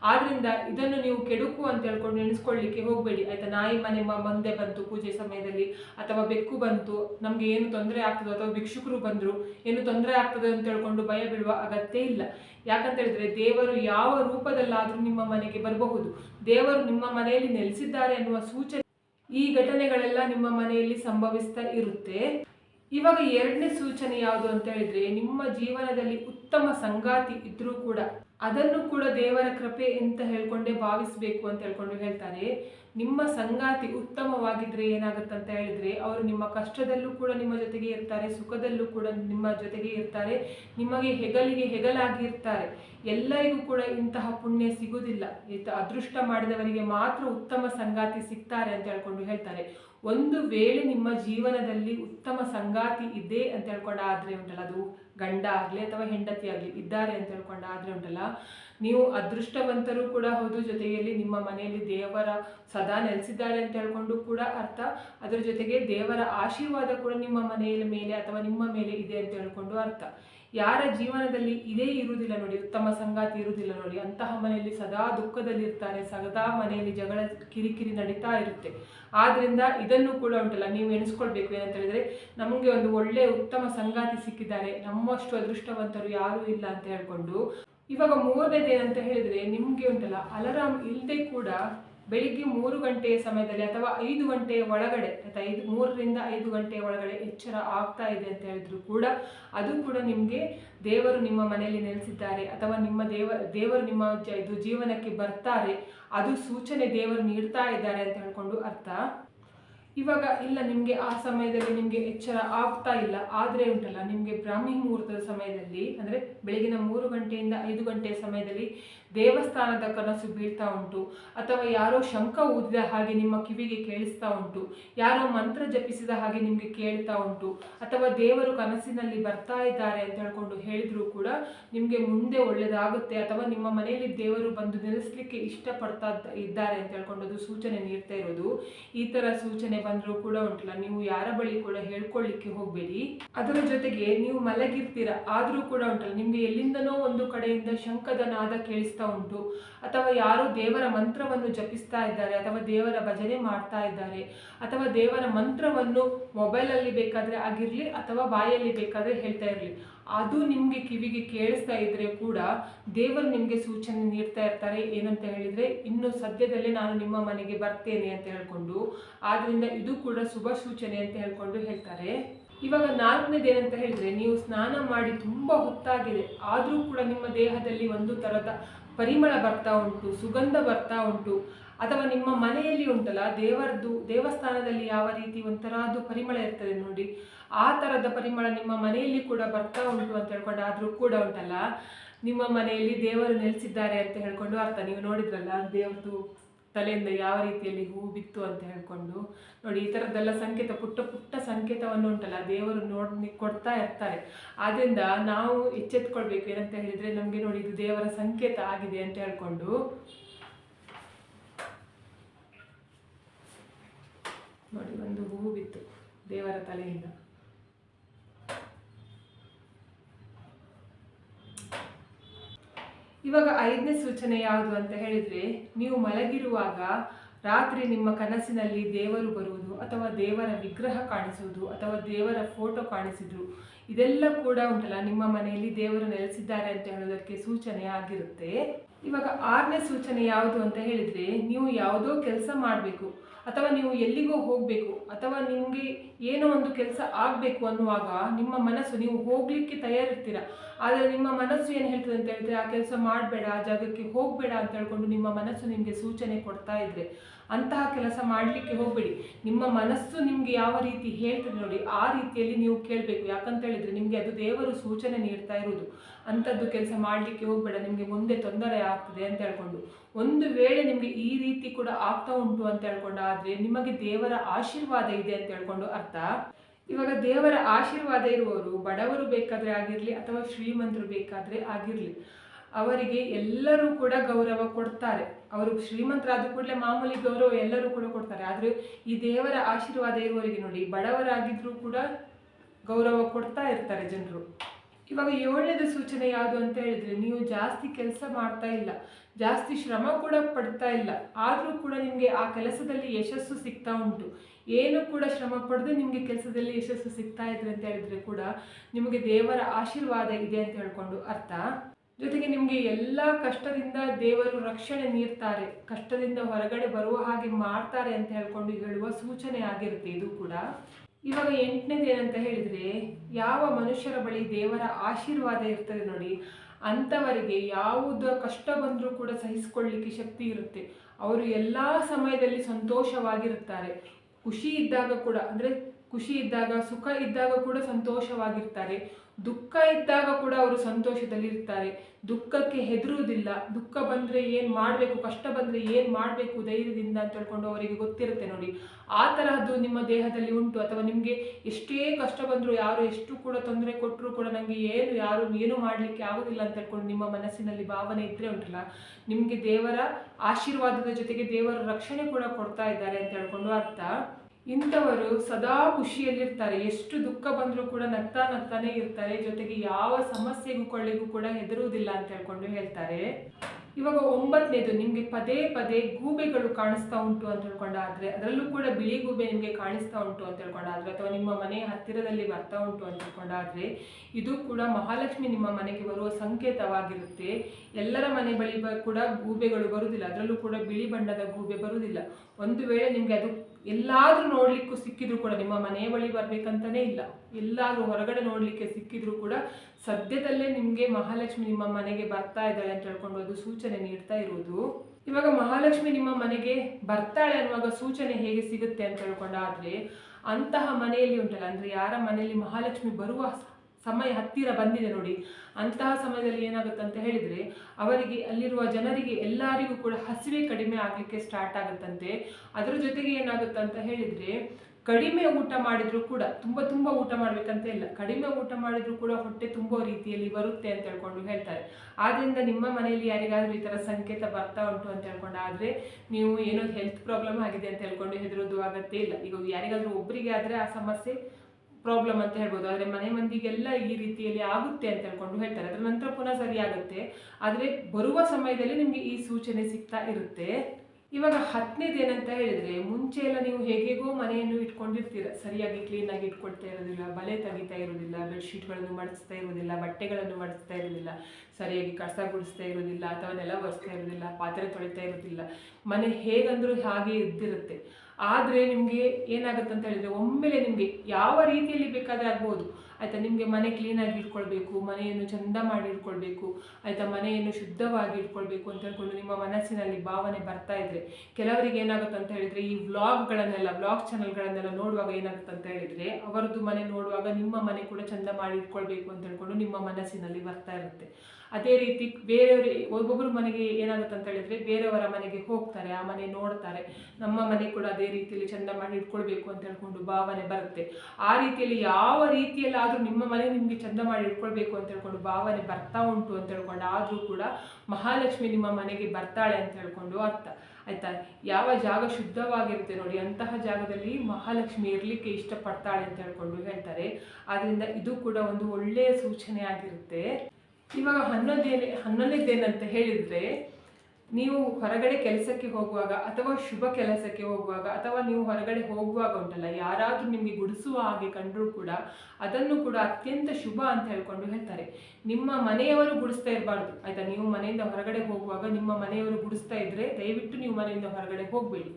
ಆದ್ರಿಂದ ಇದನ್ನು ನೀವು ಕೆಡುಕು ಅಂತ ಹೇಳ್ಕೊಂಡು ನೆನೆಸ್ಕೊಳ್ಳಿಕ್ಕೆ ಹೋಗಬೇಡಿ. ಆಯ್ತಾ, ನಾಯಿ ಮನೆ ಮುಂದೆ ಬಂತು ಪೂಜೆ ಸಮಯದಲ್ಲಿ, ಅಥವಾ ಬೆಕ್ಕು ಬಂತು, ನಮಗೆ ಏನು ತೊಂದರೆ ಆಗ್ತದೋ ಅಥವಾ ಭಿಕ್ಷುಕರು ಬಂದರು, ಏನು ತೊಂದರೆ ಆಗ್ತದೆ ಅಂತ ಹೇಳ್ಕೊಂಡು ಭಯ ಬಿಡುವ ಅಗತ್ಯ ಇಲ್ಲ. ಯಾಕಂತ ಹೇಳಿದ್ರೆ ದೇವರು ಯಾವ ರೂಪದಲ್ಲಾದರೂ ನಿಮ್ಮ ಮನೆಗೆ ಬರಬಹುದು. ದೇವರು ನಿಮ್ಮ ಮನೆಯಲ್ಲಿ ನೆಲೆಸಿದ್ದಾರೆ ಅನ್ನುವ ಸೂಚನೆ ಈ ಘಟನೆಗಳೆಲ್ಲ ನಿಮ್ಮ ಮನೆಯಲ್ಲಿ ಸಂಭವಿಸ್ತಾ ಇರುತ್ತೆ. ಇವಾಗ ಎರಡನೇ ಸೂಚನೆ ಯಾವುದು ಅಂತ ಹೇಳಿದ್ರೆ, ನಿಮ್ಮ ಜೀವನದಲ್ಲಿ ಉತ್ತಮ ಸಂಗಾತಿ ಇದ್ರೂ ಕೂಡ ಅದನ್ನು ಕೂಡ ದೇವರ ಕೃಪೆ ಅಂತ ಹೇಳ್ಕೊಂಡೇ ಭಾವಿಸಬೇಕು ಅಂತ ಹೇಳ್ಕೊಂಡು ಹೇಳ್ತಾರೆ. ನಿಮ್ಮ ಸಂಗಾತಿ ಉತ್ತಮವಾಗಿದ್ರೆ ಏನಾಗುತ್ತೆ ಏನಾಗುತ್ತಂತ ಹೇಳಿದ್ರೆ, ಅವರು ನಿಮ್ಮ ಕಷ್ಟದಲ್ಲೂ ಕೂಡ ನಿಮ್ಮ ಜೊತೆಗೆ ಇರ್ತಾರೆ, ಸುಖದಲ್ಲೂ ಕೂಡ ನಿಮ್ಮ ಜೊತೆಗೆ ಇರ್ತಾರೆ, ನಿಮಗೆ ಹೆಗಲಿಗೆ ಹೆಗಲಾಗಿ ಇರ್ತಾರೆ. ಎಲ್ಲರಿಗೂ ಕೂಡ ಇಂತಹ ಪುಣ್ಯ ಸಿಗುವುದಿಲ್ಲ. ಅದೃಷ್ಟ ಮಾಡಿದವರಿಗೆ ಮಾತ್ರ ಉತ್ತಮ ಸಂಗಾತಿ ಸಿಗ್ತಾರೆ ಅಂತ ಹೇಳ್ಕೊಂಡು ಹೇಳ್ತಾರೆ. ಒಂದು ವೇಳೆ ನಿಮ್ಮ ಜೀವನದಲ್ಲಿ ಉತ್ತಮ ಸಂಗಾತಿ ಇದೆ ಅಂತ ಹೇಳ್ಕೊಂಡ ಆದ್ರೆ ಉಂಟಲ್ಲ, ಅದು ಗಂಡ ಆಗಲಿ ಅಥವಾ ಹೆಂಡತಿ ಆಗಲಿ ಇದ್ದಾರೆ ಅಂತ ಹೇಳ್ಕೊಂಡ ಆದ್ರೆ ಉಂಟಲ್ಲ, ನೀವು ಅದೃಷ್ಟವಂತರು ಕೂಡ ಹೌದು, ಜೊತೆಯಲ್ಲಿ ನಿಮ್ಮ ಮನೆಯಲ್ಲಿ ದೇವರ ಸದಾ ನೆಲೆಸಿದ್ದಾರೆ ಅಂತ ಹೇಳ್ಕೊಂಡು ಕೂಡ ಅರ್ಥ. ಅದರ ಜೊತೆಗೆ ದೇವರ ಆಶೀರ್ವಾದ ಕೂಡ ನಿಮ್ಮ ಮನೆಯ ಮೇಲೆ ಅಥವಾ ನಿಮ್ಮ ಮೇಲೆ ಇದೆ ಅಂತ ಹೇಳ್ಕೊಂಡು ಅರ್ಥ. ಯಾರ ಜೀವನದಲ್ಲಿ ಇದೇ ಇರುವುದಿಲ್ಲ ನೋಡಿ, ಉತ್ತಮ ಸಂಗಾತಿ ಇರುವುದಿಲ್ಲ ನೋಡಿ, ಅಂತಹ ಮನೆಯಲ್ಲಿ ಸದಾ ದುಃಖದಲ್ಲಿರ್ತಾರೆ, ಸದಾ ಮನೆಯಲ್ಲಿ ಜಗಳ, ಕಿರಿಕಿರಿ ನಡೀತಾ ಇರುತ್ತೆ. ಆದ್ರಿಂದ ಇದನ್ನು ಕೂಡ ಉಂಟಲ್ಲ, ನೀವು ಎಣಿಸ್ಕೊಳ್ಬೇಕು ಏನಂತ ಹೇಳಿದ್ರೆ, ನಮಗೆ ಒಂದು ಒಳ್ಳೆ ಉತ್ತಮ ಸಂಗಾತಿ ಸಿಕ್ಕಿದ್ದಾರೆ, ನಮ್ಮಷ್ಟು ಅದೃಷ್ಟವಂತರು ಯಾರೂ ಇಲ್ಲ ಅಂತ ಹೇಳ್ಕೊಂಡು. ಇವಾಗ ಮೂರನೇದೇನಂತ ಹೇಳಿದ್ರೆ, ನಿಮ್ಗೆ ಉಂಟಲ್ಲ ಅಲರಾಮ್ ಇಲ್ಲದೆ ಕೂಡ ಬೆಳಿಗ್ಗೆ ಮೂರು ಗಂಟೆಯ ಸಮಯದಲ್ಲಿ ಅಥವಾ ಐದು ಗಂಟೆಯ ಒಳಗಡೆ, ಅಥವಾ ಐದು, ಮೂರರಿಂದ ಐದು ಗಂಟೆಯ ಒಳಗಡೆ ಎಚ್ಚರ ಆಗ್ತಾ ಇದೆ ಅಂತ ಹೇಳಿದ್ರು ಕೂಡ, ಅದು ಕೂಡ ನಿಮಗೆ ದೇವರು ನಿಮ್ಮ ಮನೆಯಲ್ಲಿ ನೆಲೆಸಿದ್ದಾರೆ, ಅಥವಾ ನಿಮ್ಮ ದೇವ, ದೇವರು ನಿಮ್ಮ ಇದು ಜೀವನಕ್ಕೆ ಬರ್ತಾರೆ, ಅದು ಸೂಚನೆ ದೇವರು ನೀಡ್ತಾ ಇದ್ದಾರೆ ಅಂತ ಹೇಳ್ಕೊಂಡು ಅರ್ಥ? ಇವಾಗ ಇಲ್ಲ, ನಿಮಗೆ ಆ ಸಮಯದಲ್ಲಿ ನಿಮಗೆ ಎಚ್ಚರ ಆಗ್ತಾ ಇಲ್ಲ, ಆದರೆ ಉಂಟಲ್ಲ, ನಿಮಗೆ ಬ್ರಾಹ್ಮಿ ಮುಹೂರ್ತದ ಸಮಯದಲ್ಲಿ, ಅಂದರೆ ಬೆಳಗಿನ ಮೂರು ಗಂಟೆಯಿಂದ ಐದು ಗಂಟೆಯ ಸಮಯದಲ್ಲಿ ದೇವಸ್ಥಾನದ ಕನಸು ಬೀಳ್ತಾ ಉಂಟು, ಅಥವಾ ಯಾರೋ ಶಂಖ ಊದಿದ ಹಾಗೆ ನಿಮ್ಮ ಕಿವಿಗೆ ಕೇಳಿಸ್ತಾ ಉಂಟು, ಯಾರೋ ಮಂತ್ರ ಜಪಿಸಿದ ಹಾಗೆ ನಿಮಗೆ ಕೇಳ್ತಾ ಉಂಟು, ಅಥವಾ ದೇವರು ಕನಸಿನಲ್ಲಿ ಬರ್ತಾ ಇದ್ದಾರೆ ಅಂತ ಹೇಳ್ಕೊಂಡು ಹೇಳಿದ್ರು ಕೂಡ ನಿಮಗೆ ಮುಂದೆ ಒಳ್ಳೆಯದಾಗುತ್ತೆ ಅಥವಾ ನಿಮ್ಮ ಮನೆಯಲ್ಲಿ ದೇವರು ಬಂದು ನೆಲೆಸಲಿಕ್ಕೆ ಇಷ್ಟಪಡ್ತಾ ಇದ್ದ- ಇದ್ದಾರೆ ಅಂತ ಹೇಳ್ಕೊಂಡು ಅದು ಸೂಚನೆ ನೀಡ್ತಾ ಇರೋದು. ಈ ತರ ಸೂಚನೆ ಬಂದರೂ ಕೂಡ ಉಂಟಲ್ಲ, ನೀವು ಯಾರ ಬಳಿ ಕೂಡ ಹೇಳ್ಕೊಳ್ಳಿಕ್ಕೆ ಹೋಗಬೇಡಿ. ಅದರ ಜೊತೆಗೆ ನೀವು ಮಲಗಿರ್ತೀರ, ಆದರೂ ಕೂಡ ಉಂಟಲ್ಲ, ನಿಮಗೆ ಎಲ್ಲಿಂದನೋ ಒಂದು ಕಡೆಯಿಂದ ಶಂಕದ ನಾದ ಕೇಳಿಸ್ತಾ ಉಂಟು. ಅಥವಾ ಯಾರು ದೇವರ ಮಂತ್ರವನ್ನು ಜಪಿಸ್ತಾ ಇದ್ದಾರೆ, ಅಥವಾ ದೇವರ ಭಜನೆ ಮಾಡ್ತಾ ಇದ್ದಾರೆ, ಅಥವಾ ದೇವರ ಮಂತ್ರವನ್ನು ಮೊಬೈಲಲ್ಲಿ ಬೇಕಾದರೆ ಆಗಿರಲಿ, ಅಥವಾ ಬಾಯಲ್ಲಿ ಬೇಕಾದರೆ ಹೇಳ್ತಾ ಇರಲಿ. ಅದು ನಿಮಗೆ ಕಿವಿಗೆ ಕೇಳಿಸ್ತಾ ಇದ್ರೆ ಕೂಡ ದೇವರು ನಿಮಗೆ ಸೂಚನೆ ನೀಡ್ತಾ ಇರ್ತಾರೆ. ಏನಂತ ಹೇಳಿದ್ರೆ, ಇನ್ನು ಸದ್ಯದಲ್ಲೇ ನಾನು ನಿಮ್ಮ ಮನೆಗೆ ಬರ್ತೇನೆ ಅಂತ ಹೇಳ್ಕೊಂಡು, ಆದ್ರಿಂದ ಇದು ಕೂಡ ಶುಭ ಸೂಚನೆ ಅಂತ ಹೇಳ್ಕೊಂಡು ಹೇಳ್ತಾರೆ. ಇವಾಗ ನಾಲ್ಕನೇದು ಏನಂತ ಹೇಳಿದ್ರೆ, ನೀವು ಸ್ನಾನ ಮಾಡಿ ತುಂಬಾ ಹೊತ್ತಾಗಿದೆ. ಆದರೂ ಕೂಡ ನಿಮ್ಮ ದೇಹದಲ್ಲಿ ಒಂದು ತರದ ಪರಿಮಳ ಬರ್ತಾ ಉಂಟು, ಸುಗಂಧ ಬರ್ತಾ ಉಂಟು. ಅಥವಾ ನಿಮ್ಮ ಮನೆಯಲ್ಲಿ ಉಂಟಲ್ಲ, ದೇವರದ್ದು, ದೇವಸ್ಥಾನದಲ್ಲಿ ಯಾವ ರೀತಿ ಒಂಥರದ್ದು ಪರಿಮಳ ಇರ್ತದೆ ನೋಡಿ. ಆ ಥರದ ಪರಿಮಳ ನಿಮ್ಮ ಮನೆಯಲ್ಲಿ ಕೂಡ ಬರ್ತಾ ಉಂಟು ಅಂತ ಹೇಳ್ಕೊಂಡು ಆದರೂ ಕೂಡ ಉಂಟಲ್ಲ. ನಿಮ್ಮ ಮನೆಯಲ್ಲಿ ದೇವರು ನೆಲೆಸಿದ್ದಾರೆ ಅಂತ ಹೇಳ್ಕೊಂಡು ಅರ್ಥ. ನೀವು ನೋಡಿದ್ರಲ್ಲ, ದೇವ್ರದ್ದು ತಲೆಯಿಂದ ಯಾವ ರೀತಿಯಲ್ಲಿ ಹೂ ಬಿತ್ತು ಅಂತ ಹೇಳ್ಕೊಂಡು ನೋಡಿ, ಈ ಥರದ್ದೆಲ್ಲ ಸಂಕೇತ, ಪುಟ್ಟ ಪುಟ್ಟ ಸಂಕೇತವನ್ನು ಉಂಟಲ್ಲ, ದೇವರು ನೋಡಿ ಕೊಡ್ತಾ ಇರ್ತಾರೆ. ಆದ್ದರಿಂದ ನಾವು ಎಚ್ಚೆತ್ಕೊಳ್ಬೇಕು. ಏನಂತ ಹೇಳಿದ್ರೆ, ನಮಗೆ ನೋಡಿ, ಇದು ದೇವರ ಸಂಕೇತ ಆಗಿದೆ ಅಂತ ಹೇಳ್ಕೊಂಡು. ನೋಡಿ, ಒಂದು ಹೂ ಬಿತ್ತು ದೇವರ ತಲೆಯಿಂದ. ಇವಾಗ ಐದನೇ ಸೂಚನೆ ಯಾವುದು ಅಂತ ಹೇಳಿದ್ರೆ, ನೀವು ಮಲಗಿರುವಾಗ ರಾತ್ರಿ ನಿಮ್ಮ ಕನಸಿನಲ್ಲಿ ದೇವರು ಬರುವುದು ಅಥವಾ ದೇವರ ವಿಗ್ರಹ ಕಾಣಿಸುವುದು ಅಥವಾ ದೇವರ ಫೋಟೋ ಕಾಣಿಸಿದ್ರು, ಇದೆಲ್ಲ ಕೂಡ ಉಂಟಲ್ಲ, ನಿಮ್ಮ ಮನೆಯಲ್ಲಿ ದೇವರು ನೆಲೆಸಿದ್ದಾರೆ ಅಂತ ಹೇಳೋದಕ್ಕೆ ಸೂಚನೆ ಆಗಿರುತ್ತೆ. ಇವಾಗ ಆರನೇ ಸೂಚನೆ ಯಾವುದು ಅಂತ ಹೇಳಿದ್ರೆ, ನೀವು ಯಾವುದೋ ಕೆಲಸ ಮಾಡಬೇಕು ಅಥವಾ ನೀವು ಎಲ್ಲಿಗೋ ಹೋಗಬೇಕು, ಅಥವಾ ನಿಮಗೆ ಏನೋ ಒಂದು ಕೆಲಸ ಆಗಬೇಕು ಅನ್ನುವಾಗ ನಿಮ್ಮ ಮನಸ್ಸು, ನೀವು ಹೋಗಲಿಕ್ಕೆ ತಯಾರಿರ್ತೀರ. ಆದರೆ ನಿಮ್ಮ ಮನಸ್ಸು ಏನು ಹೇಳ್ತದೆ ಅಂತ ಹೇಳಿದ್ರೆ, ಆ ಕೆಲಸ ಮಾಡಬೇಡ, ಆ ಜಾಗಕ್ಕೆ ಹೋಗಬೇಡ ಅಂತ ಹೇಳ್ಕೊಂಡು ನಿಮ್ಮ ಮನಸ್ಸು ನಿಮಗೆ ಸೂಚನೆ ಕೊಡ್ತಾ ಇದ್ರೆ ಅಂತಹ ಕೆಲಸ ಮಾಡಲಿಕ್ಕೆ ಹೋಗಬೇಡಿ. ನಿಮ್ಮ ಮನಸ್ಸು ನಿಮಗೆ ಯಾವ ರೀತಿ ಹೇಳ್ತದೆ ನೋಡಿ, ಆ ರೀತಿಯಲ್ಲಿ ನೀವು ಕೇಳಬೇಕು. ಯಾಕಂತ ಹೇಳಿದ್ರೆ ನಿಮಗೆ ಅದು ದೇವರು ಸೂಚನೆ ನೀಡ್ತಾ ಇರುವುದು. ಅಂಥದ್ದು ಕೆಲಸ ಮಾಡಲಿಕ್ಕೆ ಹೋಗಬೇಡ. ನಿಮಗೆ ಮುಂದೆ ತೊಂದರೆ ಆಗ್ತದೆ ಅಂತ ಹೇಳ್ಕೊಂಡು. ಒಂದು ವೇಳೆ ನಿಮಗೆ ಈ ರೀತಿ ಕೂಡ ಆಗ್ತಾ ಉಂಟು ಅಂತ ಹೇಳ್ಕೊಂಡು ಆದರೆ ನಿಮಗೆ ದೇವರ ಆಶೀರ್ವಾದ ಇದೆ ಅಂತ ಹೇಳ್ಕೊಂಡು ಅರ್ಥ? ಇವಾಗ ದೇವರ ಆಶೀರ್ವಾದ ಇರುವವರು ಬಡವರು ಬೇಕಾದರೆ ಆಗಿರಲಿ ಅಥವಾ ಶ್ರೀಮಂತರು ಬೇಕಾದರೆ ಆಗಿರಲಿ, ಅವರಿಗೆ ಎಲ್ಲರೂ ಕೂಡ ಗೌರವ ಕೊಡ್ತಾರೆ. ಅವರು ಶ್ರೀಮಂತರಾದ ಕೂಡಲೇ ಮಾಮೂಲಿ ಗೌರವ ಎಲ್ಲರೂ ಕೂಡ ಕೊಡ್ತಾರೆ. ಆದರೆ ಈ ದೇವರ ಆಶೀರ್ವಾದ ಇರುವವರಿಗೆ ನೋಡಿ, ಬಡವರಾಗಿದ್ರೂ ಕೂಡ ಗೌರವ ಕೊಡ್ತಾ ಇರ್ತಾರೆ ಜನರು. ಇವಾಗ ಏಳನೇದ ಸೂಚನೆ ಯಾವುದು ಅಂತ ಹೇಳಿದ್ರೆ, ನೀವು ಜಾಸ್ತಿ ಕೆಲಸ ಮಾಡ್ತಾ ಇಲ್ಲ, ಜಾಸ್ತಿ ಶ್ರಮ ಕೂಡ ಪಡ್ತಾ ಇಲ್ಲ, ಆದರೂ ಕೂಡ ನಿಮಗೆ ಆ ಕೆಲಸದಲ್ಲಿ ಯಶಸ್ಸು ಸಿಗ್ತಾ ಉಂಟು. ಏನು ಕೂಡ ಶ್ರಮ ಪಡೆದು ನಿಮಗೆ ಕೆಲಸದಲ್ಲಿ ಯಶಸ್ಸು ಸಿಗ್ತಾ ಇದ್ರೆ ಅಂತ ಹೇಳಿದ್ರೆ ಕೂಡ ನಿಮಗೆ ದೇವರ ಆಶೀರ್ವಾದ ಇದೆ ಅಂತ ಹೇಳ್ಕೊಂಡು ಅರ್ಥ? ಜೊತೆಗೆ ನಿಮಗೆ ಎಲ್ಲ ಕಷ್ಟದಿಂದ ದೇವರು ರಕ್ಷಣೆ ನೀಡ್ತಾರೆ. ಕಷ್ಟದಿಂದ ಹೊರಗಡೆ ಬರುವ ಹಾಗೆ ಮಾಡ್ತಾರೆ ಅಂತ ಹೇಳ್ಕೊಂಡು ಹೇಳುವ ಸೂಚನೆ ಆಗಿರುತ್ತೆ ಇದು ಕೂಡ. ಇವಾಗ ಎಂಟನೇದು ಏನಂತ ಹೇಳಿದ್ರೆ, ಯಾವ ಮನುಷ್ಯರ ಬಳಿ ದೇವರ ಆಶೀರ್ವಾದ ಇರ್ತದೆ ನೋಡಿ, ಅಂಥವರಿಗೆ ಯಾವುದ ಕಷ್ಟ ಬಂದರೂ ಕೂಡ ಸಹಿಸಿಕೊಳ್ಳಿಕ್ಕೆ ಶಕ್ತಿ ಇರುತ್ತೆ. ಅವರು ಎಲ್ಲ ಸಮಯದಲ್ಲಿ ಸಂತೋಷವಾಗಿರುತ್ತಾರೆ. ಖುಷಿ ಇದ್ದಾಗ ಕೂಡ, ಅಂದರೆ ಖುಷಿ ಇದ್ದಾಗ, ಸುಖ ಇದ್ದಾಗ ಕೂಡ ಸಂತೋಷವಾಗಿರ್ತಾರೆ. ದುಃಖ ಇದ್ದಾಗ ಕೂಡ ಅವರು ಸಂತೋಷದಲ್ಲಿ ಇರ್ತಾರೆ ದುಃಖಕ್ಕೆ ಹೆದರುವುದಿಲ್ಲ. ದುಃಖ ಬಂದರೆ ಏನು ಮಾಡಬೇಕು, ಕಷ್ಟ ಬಂದರೆ ಏನು ಮಾಡಬೇಕು ಧೈರ್ಯದಿಂದ ಅಂತ ಹೇಳ್ಕೊಂಡು ಅವರಿಗೆ ಗೊತ್ತಿರುತ್ತೆ ನೋಡಿ. ಆ ತರಹದ್ದು ನಿಮ್ಮ ದೇಹದಲ್ಲಿ ಉಂಟು. ಅಥವಾ ನಿಮಗೆ ಎಷ್ಟೇ ಕಷ್ಟ ಬಂದರೂ ಯಾರು ಎಷ್ಟು ಕೂಡ ತೊಂದರೆ ಕೊಟ್ಟರೂ ಕೂಡ ನನಗೆ ಏನು, ಯಾರು ಏನು ಮಾಡಲಿಕ್ಕೆ ಆಗೋದಿಲ್ಲ ಅಂತ ಹೇಳ್ಕೊಂಡು ನಿಮ್ಮ ಮನಸ್ಸಿನಲ್ಲಿ ಭಾವನೆ ಇದ್ದರೆ ಉಂಟಲ್ಲ. ನಿಮಗೆ ದೇವರ ಆಶೀರ್ವಾದದ ಜೊತೆಗೆ ದೇವರ ರಕ್ಷಣೆ ಕೂಡ ಕೊಡ್ತಾ ಇದ್ದಾರೆ ಅಂತ ಹೇಳ್ಕೊಂಡು ಅರ್ಥ. ಇಂಥವರು ಸದಾ ಖುಷಿಯಲ್ಲಿರ್ತಾರೆ. ಎಷ್ಟು ದುಃಖ ಬಂದರೂ ಕೂಡ ನಗ್ತಾ ನಗ್ತಾನೆ ಇರ್ತಾರೆ. ಜೊತೆಗೆ ಯಾವ ಸಮಸ್ಯೆಗೂ ಕೊಳ್ಳಿಗೂ ಕೂಡ ಹೆದರುವುದಿಲ್ಲ ಅಂತ ಹೇಳ್ಕೊಂಡು ಹೇಳ್ತಾರೆ. ಇವಾಗ ಒಂಬತ್ತನೇದು ನಿಮಗೆ ಪದೇ ಪದೇ ಗೂಬೆಗಳು ಕಾಣಿಸ್ತಾ ಉಂಟು ಅಂತ ಹೇಳ್ಕೊಂಡಾದ್ರೆ, ಅದರಲ್ಲೂ ಕೂಡ ಬಿಳಿ ಗೂಬೆ ನಿಮಗೆ ಕಾಣಿಸ್ತಾ ಉಂಟು ಅಂತ ಹೇಳ್ಕೊಂಡಾದ್ರೆ, ಅಥವಾ ನಿಮ್ಮ ಮನೆಯ ಹತ್ತಿರದಲ್ಲಿ ಬರ್ತಾ ಉಂಟು ಅಂತ ಹೇಳ್ಕೊಂಡಾದ್ರೆ, ಇದು ಕೂಡ ಮಹಾಲಕ್ಷ್ಮಿ ನಿಮ್ಮ ಮನೆಗೆ ಬರುವ ಸಂಕೇತವಾಗಿರುತ್ತೆ. ಎಲ್ಲರ ಮನೆ ಬಳಿ ಕೂಡ ಗೂಬೆಗಳು ಬರುವುದಿಲ್ಲ. ಅದರಲ್ಲೂ ಕೂಡ ಬಿಳಿ ಬಣ್ಣದ ಗೂಬೆ ಬರುವುದಿಲ್ಲ. ಒಂದು ವೇಳೆ ನಿಮಗೆ ಅದು ಎಲ್ಲಾದ್ರೂ ನೋಡ್ಲಿಕ್ಕೂ ಸಿಕ್ಕಿದ್ರು ಕೂಡ ನಿಮ್ಮ ಮನೆ ಬಳಿ ಬರ್ಬೇಕಂತಾನೆ ಇಲ್ಲ. ಎಲ್ಲಾದ್ರೂ ಹೊರಗಡೆ ನೋಡ್ಲಿಕ್ಕೆ ಸಿಕ್ಕಿದ್ರು ಕೂಡ ಸದ್ಯದಲ್ಲೇ ನಿಮಗೆ ಮಹಾಲಕ್ಷ್ಮಿ ನಿಮ್ಮ ಮನೆಗೆ ಬರ್ತಾ ಇದ್ದಾಳೆ ಅಂತ ಹೇಳ್ಕೊಂಡು ಅದು ಸೂಚನೆ ನೀಡ್ತಾ ಇರುವುದು ಇವಾಗ ಮಹಾಲಕ್ಷ್ಮಿ ನಿಮ್ಮ ಮನೆಗೆ ಬರ್ತಾಳೆ ಅನ್ನುವಾಗ ಸೂಚನೆ ಹೇಗೆ ಸಿಗುತ್ತೆ ಅಂತ ಹೇಳ್ಕೊಂಡಾದ್ರೆ ಅಂತಹ ಮನೆಯಲ್ಲಿ ಉಂಟಲ್ಲ, ಅಂದ್ರೆ ಯಾರ ಮನೆಯಲ್ಲಿ ಮಹಾಲಕ್ಷ್ಮಿ ಬರುವ ಸಮಯ ಹತ್ತಿರ ಬಂದಿದೆ ನೋಡಿ. ಅಂತಹ ಸಮಯದಲ್ಲಿ ಏನಾಗುತ್ತೆ ಅಂತ ಹೇಳಿದ್ರೆ, ಅವರಿಗೆ ಅಲ್ಲಿರುವ ಜನರಿಗೆ ಎಲ್ಲರಿಗೂ ಕೂಡ ಹಸಿವೆ ಕಡಿಮೆ ಆಗಲಿಕ್ಕೆ ಸ್ಟಾರ್ಟ್ ಆಗುತ್ತಂತೆ. ಅದರ ಜೊತೆಗೆ ಏನಾಗುತ್ತೆ ಅಂತ ಹೇಳಿದ್ರೆ, ಕಡಿಮೆ ಊಟ ಮಾಡಿದ್ರು ಕೂಡ, ತುಂಬ ತುಂಬ ಊಟ ಮಾಡ್ಬೇಕಂತ ಇಲ್ಲ. ಕಡಿಮೆ ಊಟ ಮಾಡಿದ್ರು ಕೂಡ ಹೊಟ್ಟೆ ತುಂಬೋ ರೀತಿಯಲ್ಲಿ ಬರುತ್ತೆ ಅಂತ ಹೇಳ್ಕೊಂಡು ಹೇಳ್ತಾರೆ. ಆದ್ದರಿಂದ ನಿಮ್ಮ ಮನೆಯಲ್ಲಿ ಯಾರಿಗಾದ್ರೂ ಈ ಥರ ಸಂಕೇತ ಬರ್ತಾ ಉಂಟು ಅಂತ ಹೇಳ್ಕೊಂಡು ಆದ್ರೆ, ನೀವು ಏನೋ ಹೆಲ್ತ್ ಪ್ರಾಬ್ಲಮ್ ಆಗಿದೆ ಅಂತ ಹೇಳ್ಕೊಂಡು ಹೆದರೋದು ಅಗತ್ಯ ಇಲ್ಲ. ಈಗ ಯಾರಿಗಾದ್ರೂ ಒಬ್ಬರಿಗೆ ಆದ್ರೆ ಆ ಸಮಸ್ಯೆ ಪ್ರಾಬ್ಲಮ್ ಅಂತ ಹೇಳ್ಬೋದು. ಆದರೆ ಮನೆ ಮಂದಿಗೆಲ್ಲ ಈ ರೀತಿಯಲ್ಲಿ ಆಗುತ್ತೆ ಅಂತ ಹೇಳ್ಕೊಂಡು ಹೇಳ್ತಾರೆ. ಅದರ ನಂತರ ಪುನಃ ಸರಿಯಾಗುತ್ತೆ. ಆದರೆ ಬರುವ ಸಮಯದಲ್ಲಿ ನಿಮಗೆ ಈ ಸೂಚನೆ ಸಿಗ್ತಾ ಇರುತ್ತೆ. ಇವಾಗ ಹತ್ತನೇದು ಏನಂತ ಹೇಳಿದ್ರೆ, ಮುಂಚೆ ಎಲ್ಲ ನೀವು ಹೇಗೆಗೋ ಮನೆಯನ್ನು ಇಟ್ಕೊಂಡಿರ್ತೀರ. ಸರಿಯಾಗಿ ಕ್ಲೀನಾಗಿ ಇಟ್ಕೊಳ್ತಾ ಇರೋದಿಲ್ಲ, ಬಲೆ ತೆಗಿತಾ ಇರೋದಿಲ್ಲ, ಬೆಡ್ಶೀಟ್ಗಳನ್ನು ಮಡಿಸ್ತಾ ಇರೋದಿಲ್ಲ, ಬಟ್ಟೆಗಳನ್ನು ಮಡಿಸ್ತಾ ಇರೋದಿಲ್ಲ, ಸರಿಯಾಗಿ ಕಸ ಗುಡಿಸ್ತಾ ಇರೋದಿಲ್ಲ, ಅಥವಾ ನೆಲ ಒರೆಸ್ತಾ ಇರೋದಿಲ್ಲ, ಪಾತ್ರೆ ತೊಳಿತಾ ಇರೋದಿಲ್ಲ. ಮನೆ ಹೇಗಂದ್ರೂ ಹಾಗೆ ಇದ್ದಿರುತ್ತೆ. ಆದರೆ ನಿಮಗೆ ಏನಾಗುತ್ತೆ ಅಂತ ಹೇಳಿದ್ರೆ ಒಮ್ಮೆಲೆ ನಿಮಗೆ ಯಾವ ರೀತಿಯಲ್ಲಿ ಬೇಕಾದರೆ ಆಗ್ಬೋದು. ಆಯಿತಾ, ನಿಮಗೆ ಮನೆ ಕ್ಲೀನಾಗಿ ಇಟ್ಕೊಳ್ಬೇಕು, ಮನೆಯನ್ನು ಚಂದ ಮಾಡಿ ಇಟ್ಕೊಳ್ಬೇಕು, ಆಯಿತಾ, ಮನೆಯನ್ನು ಶುದ್ಧವಾಗಿ ಇಟ್ಕೊಳ್ಬೇಕು ಅಂತ ಹೇಳ್ಕೊಂಡು ನಿಮ್ಮ ಮನಸ್ಸಿನಲ್ಲಿ ಭಾವನೆ ಬರ್ತಾ ಇದ್ದರೆ ಕೆಲವರಿಗೆ ಏನಾಗುತ್ತೆ ಅಂತ ಹೇಳಿದ್ರೆ ಈ ವ್ಲಾಗ್ಗಳನ್ನೆಲ್ಲ ವ್ಲಾಗ್ ಚಾನಲ್ಗಳನ್ನೆಲ್ಲ ನೋಡುವಾಗ ಏನಾಗುತ್ತೆ ಅಂತ ಹೇಳಿದ್ರೆ ಅವರದ್ದು ಮನೆ ನೋಡುವಾಗ ನಿಮ್ಮ ಮನೆ ಕೂಡ ಚಂದ ಮಾಡಿ ಇಟ್ಕೊಳ್ಬೇಕು ಅಂತ ಹೇಳ್ಕೊಂಡು ನಿಮ್ಮ ಮನಸ್ಸಿನಲ್ಲಿ ಬರ್ತಾ ಇರುತ್ತೆ. ಅದೇ ರೀತಿ ಬೇರೆಯವರು ಒಬ್ಬೊಬ್ಬರು ಮನೆಗೆ ಏನಾಗುತ್ತೆ ಅಂತ ಹೇಳಿದ್ರೆ ಬೇರೆಯವರ ಮನೆಗೆ ಹೋಗ್ತಾರೆ, ಆ ಮನೆ ನೋಡ್ತಾರೆ. ನಮ್ಮ ಮನೆ ಕೂಡ ಅದೇ ರೀತಿಯಲ್ಲಿ ಚಂದ ಮಾಡಿ ಇಟ್ಕೊಳ್ಬೇಕು ಅಂತ ಹೇಳ್ಕೊಂಡು ಭಾವನೆ ಬರುತ್ತೆ. ಆ ರೀತಿಯಲ್ಲಿ ಯಾವ ರೀತಿಯಲ್ಲಾದರೂ ನಿಮ್ಮ ಮನೆ ನಿಮಗೆ ಚಂದ ಮಾಡಿ ಇಟ್ಕೊಳ್ಬೇಕು ಅಂತ ಹೇಳ್ಕೊಂಡು ಭಾವನೆ ಬರ್ತಾ ಉಂಟು ಅಂತ ಹೇಳ್ಕೊಂಡು ಆದರೂ ಕೂಡ ಮಹಾಲಕ್ಷ್ಮಿ ನಿಮ್ಮ ಮನೆಗೆ ಬರ್ತಾಳೆ ಅಂತ ಹೇಳ್ಕೊಂಡು ಅರ್ಥ. ಆಯ್ತಾ? ಯಾವ ಜಾಗ ಶುದ್ಧವಾಗಿರುತ್ತೆ ನೋಡಿ, ಅಂತಹ ಜಾಗದಲ್ಲಿ ಮಹಾಲಕ್ಷ್ಮಿ ಇರಲಿಕ್ಕೆ ಇಷ್ಟಪಡ್ತಾಳೆ ಅಂತ ಹೇಳ್ಕೊಂಡು ಹೇಳ್ತಾರೆ. ಆದ್ದರಿಂದ ಇದು ಕೂಡ ಒಂದು ಒಳ್ಳೆಯ ಸೂಚನೆ ಆಗಿರುತ್ತೆ. ಇವಾಗ ಹನ್ನೊಂದೇನೆ, ಹನ್ನೊಂದನೇದೇನಂತ ಹೇಳಿದರೆ, ನೀವು ಹೊರಗಡೆ ಕೆಲಸಕ್ಕೆ ಹೋಗುವಾಗ ಅಥವಾ ಶುಭ ಕೆಲಸಕ್ಕೆ ಹೋಗುವಾಗ ಅಥವಾ ನೀವು ಹೊರಗಡೆ ಹೋಗುವಾಗ ಉಂಟಲ್ಲ, ಯಾರಾದರೂ ನಿಮಗೆ ಗುಡಿಸುವ ಹಾಗೆ ಕಂಡರೂ ಕೂಡ ಅದನ್ನು ಕೂಡ ಅತ್ಯಂತ ಶುಭ ಅಂತ ಹೇಳ್ಕೊಂಡು ಹೇಳ್ತಾರೆ. ನಿಮ್ಮ ಮನೆಯವರು ಗುಡಿಸ್ತಾ ಇರಬಾರ್ದು, ಆಯಿತಾ? ನೀವು ಮನೆಯಿಂದ ಹೊರಗಡೆ ಹೋಗುವಾಗ ನಿಮ್ಮ ಮನೆಯವರು ಗುಡಿಸ್ತಾ ಇದ್ದರೆ ದಯವಿಟ್ಟು ನೀವು ಮನೆಯಿಂದ ಹೊರಗಡೆ ಹೋಗಬೇಡಿ.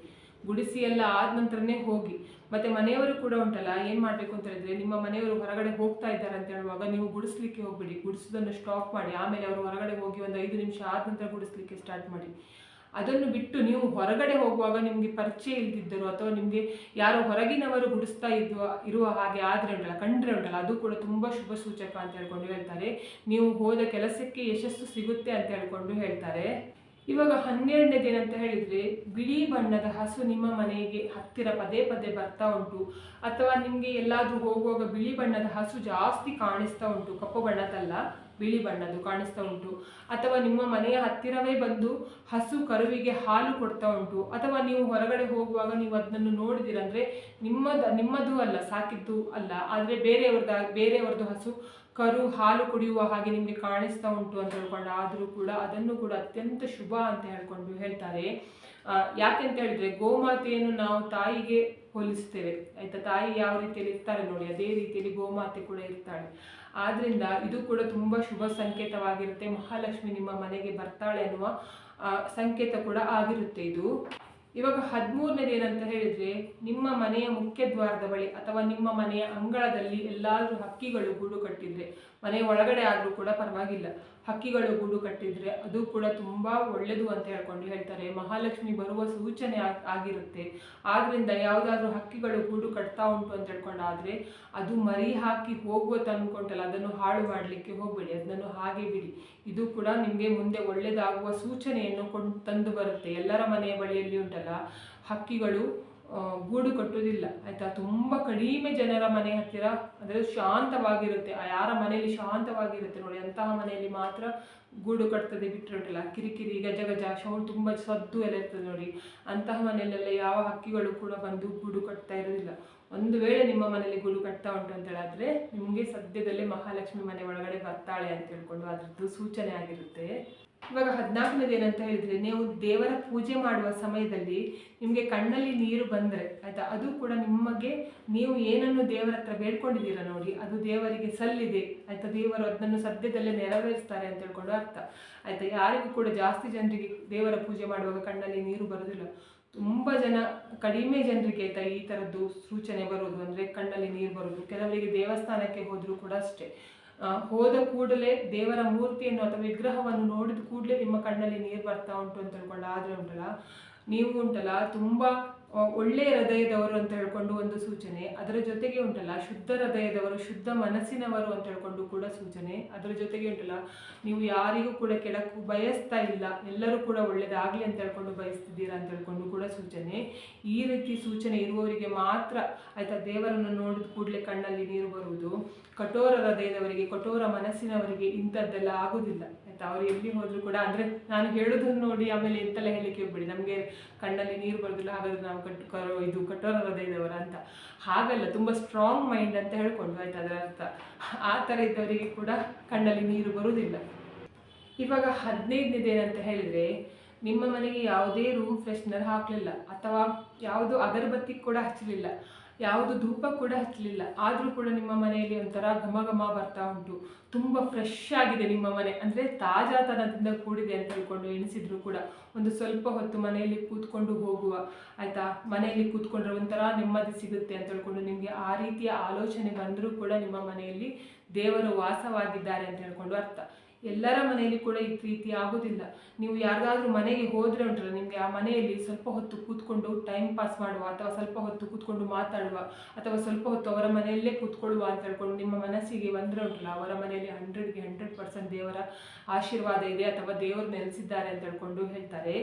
ಗುಡಿಸಿ ಎಲ್ಲ ಆದ ನಂತರನೇ ಹೋಗಿ. ಮತ್ತೆ ಮನೆಯವರು ಕೂಡ ಉಂಟಲ್ಲ, ಏನು ಮಾಡಬೇಕು ಅಂತ ಹೇಳಿದ್ರೆ ನಿಮ್ಮ ಮನೆಯವರು ಹೊರಗಡೆ ಹೋಗ್ತಾ ಇದ್ದಾರೆ ಅಂತ ಹೇಳುವಾಗ ನೀವು ಗುಡಿಸ್ಲಿಕ್ಕೆ ಹೋಗ್ಬಿಡಿ, ಗುಡಿಸೋದನ್ನು ಸ್ಟಾಪ್ ಮಾಡಿ, ಆಮೇಲೆ ಅವರು ಹೊರಗಡೆ ಹೋಗಿ ಒಂದು ಐದು ನಿಮಿಷ ಆದ ನಂತರ ಗುಡಿಸ್ಲಿಕ್ಕೆ ಸ್ಟಾರ್ಟ್ ಮಾಡಿ. ಅದನ್ನು ಬಿಟ್ಟು ನೀವು ಹೊರಗಡೆ ಹೋಗುವಾಗ ನಿಮಗೆ ಪರಿಚಯ ಇಲ್ದಿದ್ದರು ಅಥವಾ ನಿಮಗೆ ಯಾರೋ ಹೊರಗಿನವರು ಗುಡಿಸ್ತಾ ಇದ್ದು ಇರುವ ಹಾಗೆ ಆದರೆ ಉಂಟಲ್ಲ, ಕಂಡ್ರೆ ಉಂಟಲ್ಲ, ಅದು ಕೂಡ ತುಂಬ ಶುಭ ಸೂಚಕ ಅಂತ ಹೇಳ್ಕೊಂಡು ಹೇಳ್ತಾರೆ. ನೀವು ಹೋದ ಕೆಲಸಕ್ಕೆ ಯಶಸ್ಸು ಸಿಗುತ್ತೆ ಅಂತ ಹೇಳ್ಕೊಂಡು ಹೇಳ್ತಾರೆ. ಇವಾಗ ಹನ್ನೆರಡನೇ ದಿನ ಅಂತ ಹೇಳಿದ್ರೆ ಬಿಳಿ ಬಣ್ಣದ ಹಸು ನಿಮ್ಮ ಮನೆಗೆ ಹತ್ತಿರ ಪದೇ ಪದೇ ಬರ್ತಾ ಉಂಟು. ಅಥವಾ ನಿಮಗೆ ಎಲ್ಲಾದ್ರೂ ಹೋಗುವಾಗ ಬಿಳಿ ಬಣ್ಣದ ಹಸು ಜಾಸ್ತಿ ಕಾಣಿಸ್ತಾ ಉಂಟು, ಕಪ್ಪು ಬಣ್ಣದಲ್ಲ ಬಿಳಿ ಬಣ್ಣದ್ದು ಕಾಣಿಸ್ತಾ ಉಂಟು. ಅಥವಾ ನಿಮ್ಮ ಮನೆಯ ಹತ್ತಿರವೇ ಬಂದು ಹಸು ಕರುವಿಗೆ ಹಾಲು ಕೊಡ್ತಾ ಉಂಟು. ಅಥವಾ ನೀವು ಹೊರಗಡೆ ಹೋಗುವಾಗ ನೀವು ಅದನ್ನು ನೋಡಿದಿರಂದ್ರೆ ನಿಮ್ಮದ, ನಿಮ್ಮದು ಅಲ್ಲ, ಸಾಕಿದ್ದು ಅಲ್ಲ. ಆದರೆ ಬೇರೆಯವ್ರದ್ದು ಬೇರೆಯವ್ರದ್ದು ಹಸು ಕರು ಹಾಲು ಕುಡಿಯುವ ಹಾಗೆ ನಿಮಗೆ ಕಾಣಿಸ್ತಾ ಉಂಟು ಅಂತ ಹೇಳ್ಕೊಂಡು ಆದರೂ ಕೂಡ ಅದನ್ನು ಕೂಡ ಅತ್ಯಂತ ಶುಭ ಅಂತ ಹೇಳ್ಕೊಂಡು ಹೇಳ್ತಾರೆ. ಆ, ಯಾಕೆ ಅಂತ ಹೇಳಿದ್ರೆ ಗೋಮಾತೆಯನ್ನು ನಾವು ತಾಯಿಗೆ ಹೋಲಿಸ್ತೇವೆ. ಆಯ್ತಾ? ತಾಯಿ ಯಾವ ರೀತಿಯಲ್ಲಿ ಇರ್ತಾರೆ ನೋಡಿ ಅದೇ ರೀತಿಯಲ್ಲಿ ಗೋಮಾತೆ ಕೂಡ ಇರ್ತಾಳೆ. ಆದ್ರಿಂದ ಇದು ಕೂಡ ತುಂಬಾ ಶುಭ ಸಂಕೇತವಾಗಿರುತ್ತೆ. ಮಹಾಲಕ್ಷ್ಮಿ ನಿಮ್ಮ ಮನೆಗೆ ಬರ್ತಾಳೆ ಅನ್ನುವ ಸಂಕೇತ ಕೂಡ ಆಗಿರುತ್ತೆ ಇದು. ಇವಾಗ ಹದಿಮೂರನೇದು ಏನಂತ ಹೇಳಿದ್ರೆ, ನಿಮ್ಮ ಮನೆಯ ಮುಖ್ಯ ದ್ವಾರದ ಬಳಿ ಅಥವಾ ನಿಮ್ಮ ಮನೆಯ ಅಂಗಳದಲ್ಲಿ ಎಲ್ಲಾದರೂ ಹಕ್ಕಿಗಳು ಗೂಡು ಕಟ್ಟಿದ್ರೆ ಮನೆಯ ಒಳಗಡೆ ಆದರೂ ಕೂಡ ಪರವಾಗಿಲ್ಲ. ಹಕ್ಕಿಗಳು ಗೂಡು ಕಟ್ಟಿದ್ರೆ ಅದು ಕೂಡ ತುಂಬಾ ಒಳ್ಳೆಯದು ಅಂತ ಹೇಳ್ಕೊಂಡು ಹೇಳ್ತಾರೆ. ಮಹಾಲಕ್ಷ್ಮಿ ಬರುವ ಸೂಚನೆ ಆಗ್- ಆಗಿರುತ್ತೆ. ಆದ್ದರಿಂದ ಯಾವುದಾದ್ರೂ ಹಕ್ಕಿಗಳು ಗೂಡು ಕಟ್ತಾ ಉಂಟು ಅಂತ ಹೇಳ್ಕೊಂಡಾದರೆ ಅದು ಮರಿ ಹಾಕಿ ಹೋಗುವ ತಂದ್ಕೊಂಡಲ್ಲ ಅದನ್ನು ಹಾಳು ಮಾಡಲಿಕ್ಕೆ ಹೋಗಬೇಡಿ, ಅದನ್ನು ಹಾಗೆ ಬಿಡಿ. ಇದು ಕೂಡ ನಿಮಗೆ ಮುಂದೆ ಒಳ್ಳೆಯದಾಗುವ ಸೂಚನೆಯನ್ನು ಕೊಂಡು ತಂದು ಬರುತ್ತೆ. ಎಲ್ಲರ ಮನೆಯ ಬಳಿಯಲ್ಲಿ ಉಂಟಲ್ಲ, ಹಕ್ಕಿಗಳು ಗೂಡು ಕಟ್ಟುವುದಿಲ್ಲ ಆಯಿತಾ? ತುಂಬ ಕಡಿಮೆ ಜನರ ಮನೆ ಹತ್ತಿರ, ಅಂದರೆ ಶಾಂತವಾಗಿರುತ್ತೆ. ಯಾರ ಮನೆಯಲ್ಲಿ ಶಾಂತವಾಗಿರುತ್ತೆ ನೋಡಿ, ಅಂತಹ ಮನೆಯಲ್ಲಿ ಮಾತ್ರ ಗೂಡು ಕಟ್ತದೆ ಬಿಟ್ಟಿರೋದಿಲ್ಲ ಕಿರಿಕಿರಿ, ಗಜ ಗಜ ಶೌಂಡ್ ತುಂಬ ಸದ್ದು ಎಲ್ಲ ಇರ್ತದೆ ನೋಡಿ. ಅಂತಹ ಮನೆಯಲ್ಲೆಲ್ಲ ಯಾವ ಹಕ್ಕಿಗಳು ಕೂಡ ಬಂದು ಗೂಡು ಕಟ್ತಾ ಇರೋದಿಲ್ಲ. ಒಂದು ವೇಳೆ ನಿಮ್ಮ ಮನೆಯಲ್ಲಿ ಗೂಡು ಕಟ್ತಾ ಉಂಟು ಅಂತ ಹೇಳಿದ್ರೆ, ನಿಮಗೆ ಸದ್ಯದಲ್ಲೇ ಮಹಾಲಕ್ಷ್ಮಿ ಮನೆ ಒಳಗಡೆ ಬರ್ತಾಳೆ ಅಂತ ಹೇಳ್ಕೊಂಡು ಅದ್ರದ್ದು ಸೂಚನೆ ಆಗಿರುತ್ತೆ. ಇವಾಗ ಹದಿನಾಲ್ಕನೇದು ಏನಂತ ಹೇಳಿದ್ರೆ, ನೀವು ದೇವರ ಪೂಜೆ ಮಾಡುವ ಸಮಯದಲ್ಲಿ ನಿಮಗೆ ಕಣ್ಣಲ್ಲಿ ನೀರು ಬಂದರೆ, ಆಯ್ತಾ? ಅದು ಕೂಡ ನಿಮಗೆ, ನೀವು ಏನನ್ನು ದೇವರ ಹತ್ರ ಬೇಡ್ಕೊಂಡಿದ್ದೀರಾ ನೋಡಿ, ಅದು ದೇವರಿಗೆ ಸಲ್ಲಿದೆ, ಆಯ್ತಾ? ದೇವರು ಅದನ್ನು ಸದ್ಯದಲ್ಲೇ ನೆರವೇರಿಸ್ತಾರೆ ಅಂತ ಹೇಳ್ಕೊಂಡು ಅರ್ಥ. ಆಯ್ತಾ? ಯಾರಿಗೂ ಕೂಡ ಜಾಸ್ತಿ ಜನರಿಗೆ ದೇವರ ಪೂಜೆ ಮಾಡುವಾಗ ಕಣ್ಣಲ್ಲಿ ನೀರು ಬರೋದಿಲ್ಲ. ತುಂಬ ಜನ, ಕಡಿಮೆ ಜನರಿಗೆ ಆಯ್ತಾ ಈ ಥರದ್ದು ಸೂಚನೆ ಬರೋದು ಅಂದರೆ ಕಣ್ಣಲ್ಲಿ ನೀರು ಬರೋದು. ಕೆಲವರಿಗೆ ದೇವಸ್ಥಾನಕ್ಕೆ ಹೋದರೂ ಕೂಡ ಅಷ್ಟೇ. ಹೋದ ಕೂಡಲೇ ದೇವರ ಮೂರ್ತಿಯನ್ನು ಅಥವಾ ವಿಗ್ರಹವನ್ನು ನೋಡಿದ ಕೂಡಲೇ ನಿಮ್ಮ ಕಣ್ಣಲ್ಲಿ ನೀರು ಬರ್ತಾ ಉಂಟು ಅಂತ ತಿಳ್ಕೊಂಡು ಆದರೆ ಉಂಟಲ್ಲ, ನೀವು ಉಂಟಲ್ಲ, ತುಂಬ ಆ, ಒಳ್ಳೆಯ ಹೃದಯದವರು ಅಂತ ಹೇಳ್ಕೊಂಡು ಒಂದು ಸೂಚನೆ. ಅದರ ಜೊತೆಗೆ ಉಂಟಲ್ಲ ಶುದ್ಧ ಹೃದಯದವರು ಶುದ್ಧ ಮನಸ್ಸಿನವರು ಅಂತ ಹೇಳ್ಕೊಂಡು ಕೂಡ ಸೂಚನೆ. ಅದರ ಜೊತೆಗೆ ಉಂಟಲ್ಲ ನೀವು ಯಾರಿಗೂ ಕೂಡ ಕೆಳಕ್ಕೂ ಬಯಸ್ತಾ ಇಲ್ಲ ಎಲ್ಲರೂ ಕೂಡ ಒಳ್ಳೇದಾಗಲಿ ಅಂತ ಹೇಳ್ಕೊಂಡು ಬಯಸ್ತಿದ್ದೀರಾ ಅಂತ ಹೇಳ್ಕೊಂಡು ಕೂಡ ಸೂಚನೆ. ಈ ರೀತಿ ಸೂಚನೆ ಇರುವವರಿಗೆ ಮಾತ್ರ ಆಯಿತಾ ದೇವರನ್ನು ನೋಡಿದ ಕೂಡಲೇ ಕಣ್ಣಲ್ಲಿ ನೀರು ಬರುವುದು. ಕಠೋರ ಹೃದಯದವರಿಗೆ ಕಠೋರ ಮನಸ್ಸಿನವರಿಗೆ ಇಂಥದ್ದೆಲ್ಲ ಆಗುದಿಲ್ಲ ಆಯ್ತಾ ಅವ್ರು ಎಲ್ಲಿ ಹೋದ್ರು ಕೂಡ ಅಂದ್ರೆ ನಾನು ಹೇಳೋದನ್ನು ನೋಡಿ ಆಮೇಲೆ ಎಂತೆಲ್ಲ ಹೇಳಿಕ್ಕೆ ಹೋಗ್ಬೇಡಿ. ನಮಗೆ ಕಣ್ಣಲ್ಲಿ ನೀರು ಬರೋದಿಲ್ಲ, ಹಾಗಾದ್ರೆ ನಾವು ಕಟ್, ಕರೋ- ಇದು ಕಠೋರ ಹೃದಯದವರ ಅಂತ. ಹಾಗಲ್ಲ, ತುಂಬ ಸ್ಟ್ರಾಂಗ್ ಮೈಂಡ್ ಅಂತ ಹೇಳ್ಕೊಂಡು ಆಯ್ತು ಅದರ ಅರ್ಥ. ಆ ಥರ ಇದ್ದವರಿಗೆ ಕೂಡ ಕಣ್ಣಲ್ಲಿ ನೀರು ಬರುವುದಿಲ್ಲ ಇವಾಗ ಹದಿನೈದನೇದೇ ಏನಂತ ಹೇಳಿದ್ರೆ ನಿಮ್ಮ ಮನೆಗೆ ಯಾವುದೇ ರೂಮ್ ಫ್ರೆಶ್ನರ್ ಹಾಕಲಿಲ್ಲ ಅಥವಾ ಯಾವುದು ಅಗರಬತ್ತಿ ಕೂಡ ಹಚ್ಚಲಿಲ್ಲ ಯಾವುದು ಧೂಪ ಕೂಡ ಹಚ್ಚಲಿಲ್ಲ. ಆದರೂ ಕೂಡ ನಿಮ್ಮ ಮನೆಯಲ್ಲಿ ಒಂಥರ ಘಮ ಘಮ ಬರ್ತಾ ಉಂಟು. ತುಂಬ ಫ್ರೆಶ್ ಆಗಿದೆ ನಿಮ್ಮ ಮನೆ. ಅಂದರೆ ತಾಜಾತನದಿಂದ ಕೂಡಿದೆ ಅಂತ ಹೇಳ್ಕೊಂಡು ಎಣಿಸಿದ್ರು ಕೂಡ. ಒಂದು ಸ್ವಲ್ಪ ಹೊತ್ತು ಮನೆಯಲ್ಲಿ ಕೂತ್ಕೊಂಡು ಹೋಗುವ, ಆಯಿತಾ? ಮನೆಯಲ್ಲಿ ಕೂತ್ಕೊಂಡ್ರೆ ಒಂಥರ ನೆಮ್ಮದಿ ಸಿಗುತ್ತೆ ಅಂತ ಹೇಳ್ಕೊಂಡು ನಿಮಗೆ ಆ ರೀತಿಯ ಆಲೋಚನೆ ಬಂದರೂ ಕೂಡ ನಿಮ್ಮ ಮನೆಯಲ್ಲಿ ದೇವರು ವಾಸವಾಗಿದ್ದಾರೆ ಅಂತ ಹೇಳ್ಕೊಂಡು ಅರ್ಥ. ಎಲ್ಲರ ಮನೆಯಲ್ಲಿ ಕೂಡ ಈ ರೀತಿ ಆಗೋದಿಲ್ಲ. ನೀವು ಯಾರಿಗಾದ್ರೂ ಮನೆಗೆ ಹೋದರೆ ಉಂಟಲ್ಲ, ನಿಮಗೆ ಆ ಮನೆಯಲ್ಲಿ ಸ್ವಲ್ಪ ಹೊತ್ತು ಕೂತ್ಕೊಂಡು ಟೈಮ್ ಪಾಸ್ ಮಾಡುವ ಅಥವಾ ಸ್ವಲ್ಪ ಹೊತ್ತು ಕೂತ್ಕೊಂಡು ಮಾತಾಡುವ ಅಥವಾ ಸ್ವಲ್ಪ ಹೊತ್ತು ಅವರ ಮನೆಯಲ್ಲೇ ಕೂತ್ಕೊಳ್ಳುವ ಅಂತ ಹೇಳ್ಕೊಂಡು ನಿಮ್ಮ ಮನಸ್ಸಿಗೆ ಬಂದರೆ ಉಂಟಲ್ಲ, ಅವರ ಮನೆಯಲ್ಲಿ ಹಂಡ್ರೆಡ್ಗೆ ಹಂಡ್ರೆಡ್ ಪರ್ಸೆಂಟ್ ದೇವರ ಆಶೀರ್ವಾದ ಇದೆ ಅಥವಾ ದೇವರು ನೆಲೆಸಿದ್ದಾರೆ ಅಂತ ಹೇಳ್ಕೊಂಡು ಹೇಳ್ತಾರೆ.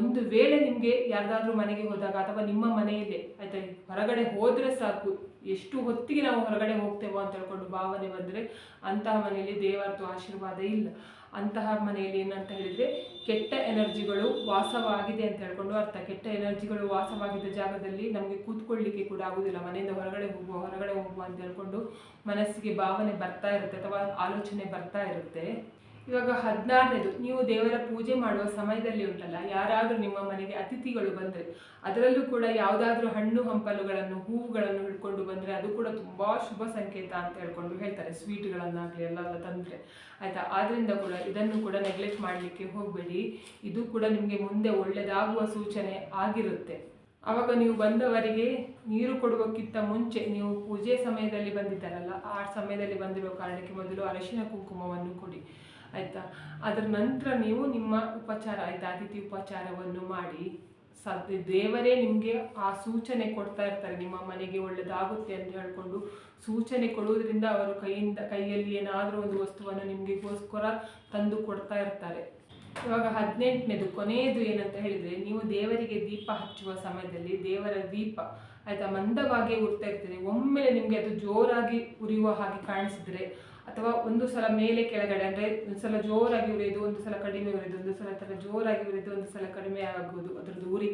ಒಂದು ವೇಳೆ ನಿಮಗೆ ಯಾರಿಗಾದ್ರೂ ಮನೆಗೆ ಹೋದಾಗ ಅಥವಾ ನಿಮ್ಮ ಮನೆಯಲ್ಲೇ, ಆಯ್ತಾ, ಹೊರಗಡೆ ಹೋದರೆ ಸಾಕು. ಎಷ್ಟು ಹೊತ್ತಿಗೆ ನಾವು ಹೊರಗಡೆ ಹೋಗ್ತೇವೋ ಅಂತ ಹೇಳ್ಕೊಂಡು ಭಾವನೆ ಬಂದರೆ ಅಂತಹ ಮನೆಯಲ್ಲಿ ದೇವರದ್ದು ಆಶೀರ್ವಾದ ಇಲ್ಲ. ಅಂತಹ ಮನೆಯಲ್ಲಿ ಏನಂತ ಹೇಳಿದರೆ ಕೆಟ್ಟ ಎನರ್ಜಿಗಳು ವಾಸವಾಗಿದೆ ಅಂತ ಹೇಳ್ಕೊಂಡು ಅರ್ಥ. ಕೆಟ್ಟ ಎನರ್ಜಿಗಳು ವಾಸವಾಗಿದ್ದ ಜಾಗದಲ್ಲಿ ನಮಗೆ ಕೂತ್ಕೊಳ್ಳಿಕ್ಕೆ ಕೂಡ ಆಗುವುದಿಲ್ಲ ಮನೆಯಿಂದ ಹೊರಗಡೆ ಹೋಗುವ ಹೊರಗಡೆ ಹೋಗುವ ಅಂತ ಹೇಳ್ಕೊಂಡು ಮನಸ್ಸಿಗೆ ಭಾವನೆ ಬರ್ತಾ ಇರುತ್ತೆ ಅಥವಾ ಆಲೋಚನೆ ಬರ್ತಾ ಇರುತ್ತೆ. ಇವಾಗ ಹದಿನಾರನೇದು, ನೀವು ದೇವರ ಪೂಜೆ ಮಾಡುವ ಸಮಯದಲ್ಲಿ ಉಂಟಲ್ಲ, ಯಾರಾದರೂ ನಿಮ್ಮ ಮನೆಗೆ ಅತಿಥಿಗಳು ಬಂದರೆ, ಅದರಲ್ಲೂ ಕೂಡ ಯಾವುದಾದ್ರೂ ಹಣ್ಣು ಹಂಪಲುಗಳನ್ನು, ಹೂವುಗಳನ್ನು ಹಿಡ್ಕೊಂಡು ಬಂದರೆ ಅದು ಕೂಡ ತುಂಬ ಶುಭ ಸಂಕೇತ ಅಂತ ಹೇಳ್ಕೊಂಡು ಹೇಳ್ತಾರೆ, ಸ್ವೀಟ್ಗಳನ್ನಾಗಲಿ ಎಲ್ಲ ತಂದರೆ. ಆಯಿತಾ? ಆದ್ದರಿಂದ ಕೂಡ ಇದನ್ನು ಕೂಡ ನೆಗ್ಲೆಕ್ಟ್ ಮಾಡಲಿಕ್ಕೆ ಹೋಗಬೇಡಿ. ಇದು ಕೂಡ ನಿಮಗೆ ಮುಂದೆ ಒಳ್ಳೆಯದಾಗುವ ಸೂಚನೆ ಆಗಿರುತ್ತೆ. ಆವಾಗ ನೀವು ಬಂದವರಿಗೆ ನೀರು ಕೊಡುವಕ್ಕಿಂತ ಮುಂಚೆ ನೀವು ಪೂಜೆ ಸಮಯದಲ್ಲಿ ಬಂದಿದ್ದಾರಲ್ಲ, ಆ ಸಮಯದಲ್ಲಿ ಬಂದಿರೋ ಕಾರಣಕ್ಕೆ ಮೊದಲು ಅರಶಿನ ಕುಂಕುಮವನ್ನು ಕೊಡಿ. ಆಯಿತಾ? ಅದರ ನಂತರ ನೀವು ನಿಮ್ಮ ಉಪಚಾರ, ಆಯಿತಾ? ಅತಿಥಿ ಉಪಚಾರವನ್ನು ಮಾಡಿ ಸದ್ಯ ದೇವರೇ ನಿಮಗೆ ಆ ಸೂಚನೆ ಕೊಡ್ತಾ ಇರ್ತಾರೆ, ನಿಮ್ಮ ಮನೆಗೆ ಒಳ್ಳೆಯದಾಗುತ್ತೆ ಅಂತ ಹೇಳ್ಕೊಂಡು ಸೂಚನೆ ಕೊಡುವುದರಿಂದ ಅವರು ಕೈಯಿಂದ, ಕೈಯಲ್ಲಿ ಏನಾದರೂ ಒಂದು ವಸ್ತುವನ್ನು ನಿಮಗೆಗೋಸ್ಕರ ತಂದು ಕೊಡ್ತಾ ಇರ್ತಾರೆ. ಇವಾಗ ಹದಿನೆಂಟನೇದು ಕೊನೆಯದು ಏನಂತ ಹೇಳಿದರೆ, ನೀವು ದೇವರಿಗೆ ದೀಪ ಹಚ್ಚುವ ಸಮಯದಲ್ಲಿ ದೇವರ ದೀಪ, ಆಯಿತಾ, ಮಂದವಾಗಿ ಉರ್ತಾ ಇರ್ತದೆ ಒಮ್ಮೆಲೆ ನಿಮಗೆ ಅದು ಜೋರಾಗಿ ಉರಿಯುವ ಹಾಗೆ ಕಾಣಿಸಿದರೆ ಅಥವಾ ಒಂದು ಸಲ ಮೇಲೆ ಕೆಳಗಡೆ, ಅಂದರೆ ಒಂದು ಸಲ ಜೋರಾಗಿ ಉರಿಯೋದು ಒಂದು ಸಲ ಕಡಿಮೆ ಉರಿಯೋದು ಒಂದು ಸಲ ಥರ ಜೋರಾಗಿ ಉರಿಯೋದು ಒಂದು ಸಲ ಕಡಿಮೆ ಆಗೋದು, ಅದರದ್ದು ಉರಿ.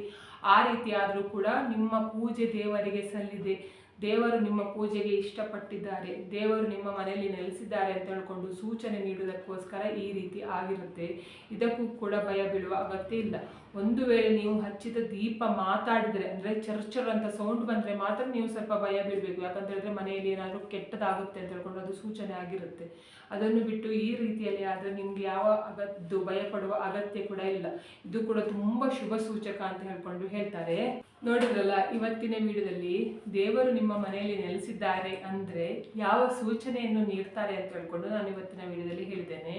ಆ ರೀತಿ ಆದರೂ ಕೂಡ ನಿಮ್ಮ ಪೂಜೆ ದೇವರಿಗೆ ಸಲ್ಲಿದೆ. ದೇವರು ನಿಮ್ಮ ಪೂಜೆಗೆ ಇಷ್ಟಪಟ್ಟಿದ್ದಾರೆ. ದೇವರು ನಿಮ್ಮ ಮನೆಯಲ್ಲಿ ನೆಲೆಸಿದ್ದಾರೆ ಅಂತ ಹೇಳ್ಕೊಂಡು ಸೂಚನೆ ನೀಡುವುದಕ್ಕೋಸ್ಕರ ಈ ರೀತಿ ಆಗಿರುತ್ತೆ. ಇದಕ್ಕೂ ಕೂಡ ಭಯ ಬೀಳುವ ಅಗತ್ಯ ಇಲ್ಲ. ಒಂದು ವೇಳೆ ನೀವು ಹಚ್ಚಿದ ದೀಪ ಮಾತಾಡಿದರೆ, ಅಂದರೆ ಚರ್ಚರ್ ಅಂತ ಸೌಂಡ್ ಬಂದರೆ ಮಾತ್ರ ನೀವು ಸ್ವಲ್ಪ ಭಯ ಬೀಳಬೇಕು. ಯಾಕಂತ ಹೇಳಿದ್ರೆ ಮನೆಯಲ್ಲಿ ಏನಾದರೂ ಕೆಟ್ಟದಾಗುತ್ತೆ ಅಂತ ಹೇಳ್ಕೊಂಡು ಅದು ಸೂಚನೆ ಆಗಿರುತ್ತೆ. ಅದನ್ನು ಬಿಟ್ಟು ಈ ರೀತಿಯಲ್ಲಿ ಆದರೆ ನಿಮ್ಗೆ ಯಾವ ಅಗದ್ದು, ಭಯಪಡುವ ಅಗತ್ಯ ಕೂಡ ಇಲ್ಲ. ಇದು ಕೂಡ ತುಂಬ ಶುಭ ಸೂಚಕ ಅಂತ ಹೇಳ್ಕೊಂಡು ಹೇಳ್ತಾರೆ. ನೋಡಿದ್ರಲ್ಲ, ಇವತ್ತಿನ ವಿಡಿಯೋದಲ್ಲಿ ದೇವರು ನಿಮ್ಮ ಮನೆಯಲ್ಲಿ ನೆಲೆಸಿದ್ದಾರೆ ಅಂದರೆ ಯಾವ ಸೂಚನೆಯನ್ನು ನೀಡ್ತಾರೆ ಅಂತ ಹೇಳ್ಕೊಂಡು ನಾನು ಇವತ್ತಿನ ವಿಡಿಯೋದಲ್ಲಿ ಹೇಳಿದ್ದೇನೆ.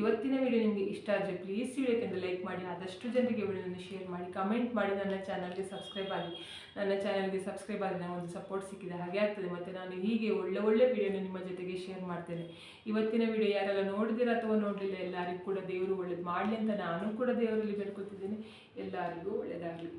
ಇವತ್ತಿನ ವಿಡಿಯೋ ನಿಮಗೆ ಇಷ್ಟ ಆದರೆ ಪ್ಲೀಸ್ ವಿಡಿಯೋಕ್ಕೆ ಲೈಕ್ ಮಾಡಿ. ಆದಷ್ಟು ಜನರಿಗೆ ವಿಡಿಯೋನ ಶೇರ್ ಮಾಡಿ ಕಮೆಂಟ್ ಮಾಡಿ ನನ್ನ ಚಾನಲ್ಗೆ ಸಬ್ಸ್ಕ್ರೈಬ್ ಆಗಿ. ನನ್ನ ಚಾನಲ್ಗೆ ಸಬ್ಸ್ಕ್ರೈಬ್ ಆಗಿ ಒಂದು ಸಪೋರ್ಟ್ ಸಿಕ್ಕಿದೆ. ಹಾಗೆ ಆಗ್ತದೆ. ಮತ್ತು ನಾನು ಹೀಗೆ ಒಳ್ಳೆ ಒಳ್ಳೆ ವಿಡಿಯೋನ ನಿಮ್ಮ ಜೊತೆಗೆ ಶೇರ್ ಮಾಡ್ತೇನೆ. ಇವತ್ತಿನ ವಿಡಿಯೋ ಯಾರೆಲ್ಲ ನೋಡಿದಿರ ಅಥವಾ ನೋಡಲಿಲ್ಲ, ಎಲ್ಲರಿಗೂ ಕೂಡ ದೇವರು ಒಳ್ಳೇದು ಮಾಡಲಿ ಅಂತ ನಾನು ಕೂಡ ದೇವರಲ್ಲಿ ಬೇಡ್ಕೊತಿದ್ದೇನೆ. ಎಲ್ಲರಿಗೂ ಒಳ್ಳೆಯದಾಗಲಿ